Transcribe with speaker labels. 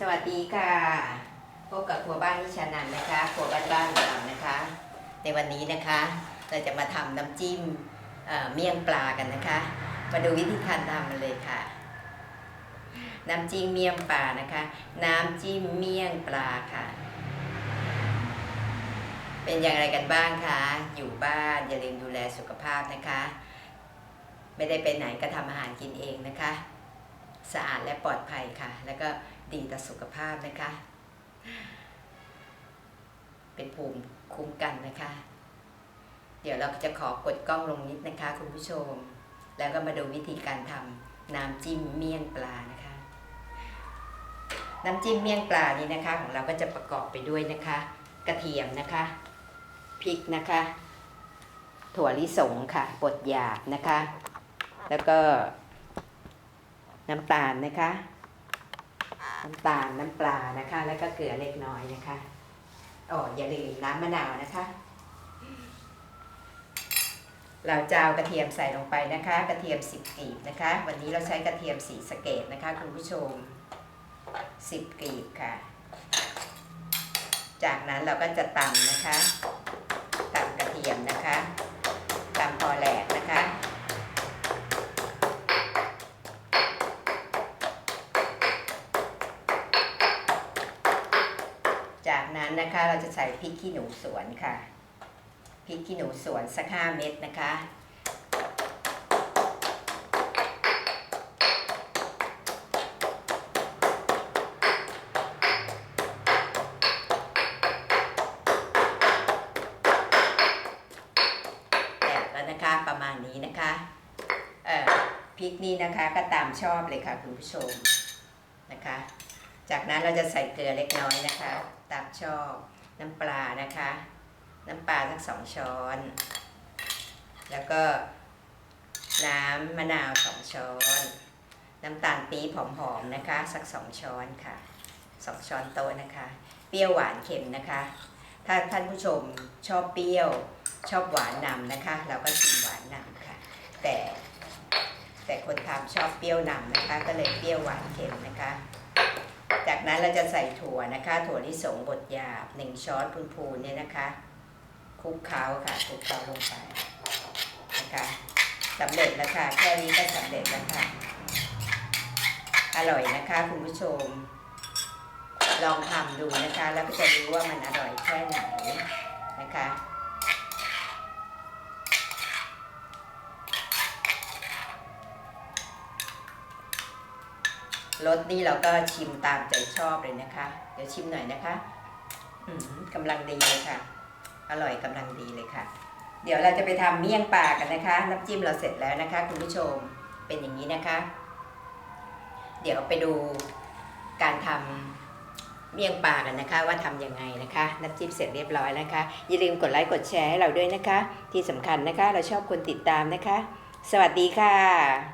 Speaker 1: สวัสดีค่ะ พบกับครัวบ้านนิชานันนะคะครัวบ้านบ้านของเรานะคะ ในวันนี้นะคะเราจะมาทำน้ำจิ้มเมี่ยงปลากันนะคะ มาดูวิธีการทำมันเลยค่ะ น้ำจิ้มเมี่ยงปลานะคะ น้ำจิ้มเมี่ยงปลาค่ะ เป็นอย่างไรกันบ้างคะอยู่บ้านอย่าลืมดูแลสุขภาพนะคะ ไม่ได้ไปไหนก็ทำอาหารกินเองนะคะ สะอาดและปลอดภัยค่ะ แล้วก็ดีต่อสุขภาพนะคะ เป็นภูมิคุ้มกันนะคะ เดี๋ยวเราจะขอกดกล้องลงนิดนะคะ คุณผู้ชม แล้วก็มาดูวิธีการทำน้ำจิ้มเมี่ยงปลานะคะ น้ำจิ้มเมี่ยงปลานี้นะคะ ของเราก็จะประกอบไปด้วยนะคะ กระเทียมนะคะ พริกนะคะ ถั่วลิสงค่ะบดหยาบนะคะ แล้วก็ น้ำตาลนะคะ น้ำตาลน้ำปลานะคะ แล้วก็เกลือเล็กน้อยนะคะอ๋ออย่าลืมน้ำมะนาวนะคะ เราจะเอากระเทียมใส่ลงไปนะคะ กระเทียม10กลีบนะคะ วันนี้เราใช้กระเทียมสีสเกดนะคะคุณผู้ชม10กลีบค่ะ จากนั้นเราก็จะตำนะคะตำกระเทียมนะคะตำพอแหลกนะคะ จาก นั้นนะคะ เราจะใส่พริกขี้หนูสวนค่ะพริกขี้หนูสวนสักห้าเม็ดนะคะ แตกแล้วนะคะประมาณนี้นะคะเอ่อพริกนี้นะคะก็ตามชอบเลยค่ะคุณผู้ชมนะคะ จากนั้นเราจะใส่เกลือเล็กน้อยนะคะตามชอบน้ำปลานะคะ น้ำปลาสักสองช้อน แล้วก็น้ำมะนาวสองช้อน น้ำตาลปี๊บหอมๆนะคะ สักสองช้อนค่ะสองช้อนโต๊ะนะคะ เปรี้ยวหวานเค็มนะคะ ถ้าท่านผู้ชมชอบเปรี้ยวชอบหวานนำนะคะ เราก็ชิมหวานนำค่ะ แต่แต่คนทำชอบเปรี้ยวนำนะคะ ก็เลยเปรี้ยวหวานเค็มนะคะ จากนั้นเราจะใส่ถั่วนะคะ ถั่วลิสงบดหยาบหนึ่งช้อนพูนๆเนี่ยนะคะคลุกเคล้าค่ะคลุกเคล้าลงไปนะคะสำเร็จแล้วค่ะแค่นี้ก็สำเร็จแล้วค่ะ อร่อยนะคะคุณผู้ชม ลองทำดูนะคะ แล้วก็จะรู้ว่ามันอร่อยแค่ไหนนะคะ รสนี่เราก็ชิมตามใจชอบเลยนะคะ เดี๋ยวชิมหน่อยนะคะอืมกำลังดีเลยค่ะ อร่อยกำลังดีเลยค่ะ เดี๋ยวเราจะไปทำเมี่ยงปลากันนะคะ น้ำจิ้มเราเสร็จแล้วนะคะ คุณผู้ชมเป็นอย่างนี้นะคะ เดี๋ยวไปดูการทำเมี่ยงปลากันนะคะ ว่าทำยังไงนะคะ น้ำจิ้มเสร็จเรียบร้อยนะคะ อย่าลืมกดไลค์กดแชร์ให้เราด้วยนะคะ ที่สำคัญนะคะ เราชอบคนติดตามนะคะ สวัสดีค่ะ